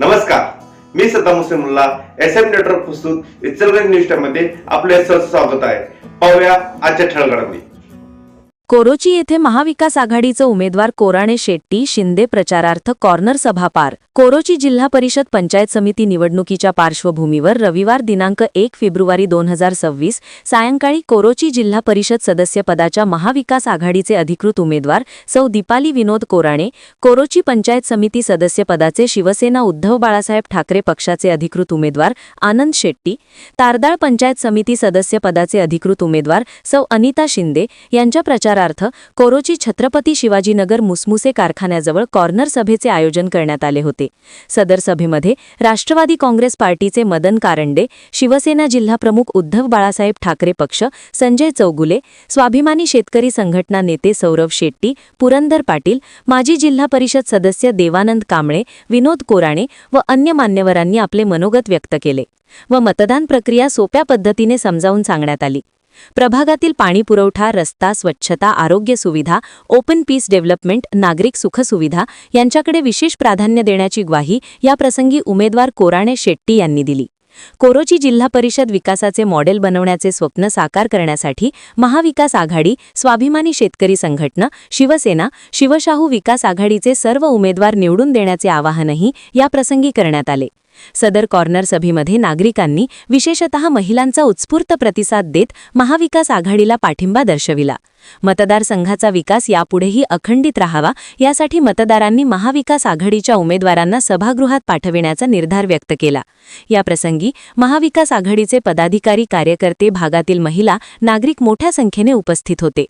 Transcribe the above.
नमस्कार. मी Saddam Muslim Mulla S M network प्रस्तुत इचलगंज न्यूजमध्ये आपले स्वागत आहे. पाहूया आजच्या ठळगडामध्ये कोरोची येथे महाविकास आघाडीचे उमेदवार कोराणे शेट्टी शिंदे प्रचारार्थ कॉर्नर सभा पार. कोरोची जिल्हा परिषद पंचायत समिती निवडणुकीच्या पार्श्वभूमीवर रविवार दिनांक एक फेब्रुवारी दोन हजार सव्वीस सायंकाळी कोरोची जिल्हा परिषद सदस्यपदाच्या महाविकास आघाडीचे अधिकृत उमेदवार सौ दीपाली विनोद कोराणे कोरोची पंचायत समिती सदस्यपदाचे शिवसेना उद्धव बाळासाहेब ठाकरे पक्षाचे अधिकृत उमेदवार आनंद शेट्टी तारदाळ पंचायत समिती सदस्यपदाचे अधिकृत उमेदवार सौ अनिता शिंदे यांच्या अर्थ कोरोची छत्रपती शिवाजीनगर मुसमुसे कारखान्याजवळ कॉर्नर सभेचे आयोजन करण्यात आले होते. सदर सभेमध्ये राष्ट्रवादी काँग्रेस पार्टीचे मदन कारंडे शिवसेना जिल्हाप्रमुख उद्धव बाळासाहेब ठाकरे पक्ष संजय चौगुले स्वाभिमानी शेतकरी संघटना नेते सौरव शेट्टी पुरंदर पाटील माजी जिल्हा परिषद सदस्य देवानंद कांबळे विनोद कोराणे व अन्य मान्यवरांनी आपले मनोगत व्यक्त केले व मतदान प्रक्रिया सोप्या पद्धतीने समजावून सांगण्यात आली. प्रभागातील पाणी पुरवठा रस्ता स्वच्छता आरोग्य सुविधा ओपन पीस डेव्हलपमेंट नागरिक सुखसुविधा यांच्याकडे विशेष प्राधान्य देण्याची ग्वाही याप्रसंगी उमेदवार कोराणे शेट्टी यांनी दिली. कोरोची जिल्हा परिषद विकासाचे मॉडेल बनवण्याचे स्वप्न साकार करण्यासाठी महाविकास आघाडी स्वाभिमानी शेतकरी संघटना शिवसेना शिवशाहू विकास आघाडीचे सर्व उमेदवार निवडून देण्याचे आवाहनही याप्रसंगी करण्यात आले. सदर कॉर्नर सभेमध्ये नागरिकांनी विशेषतः महिलांचा उत्स्फूर्त प्रतिसाद देत महाविकास आघाडीला पाठिंबा दर्शविला. मतदारसंघाचा विकास यापुढेही अखंडित राहावा यासाठी मतदारांनी महाविकास आघाडीच्या उमेदवारांना सभागृहात पाठविण्याचा निर्धार व्यक्त केला. याप्रसंगी महाविकास आघाडीचे पदाधिकारी कार्यकर्ते भागातील महिला नागरिक मोठ्या संख्येने उपस्थित होते.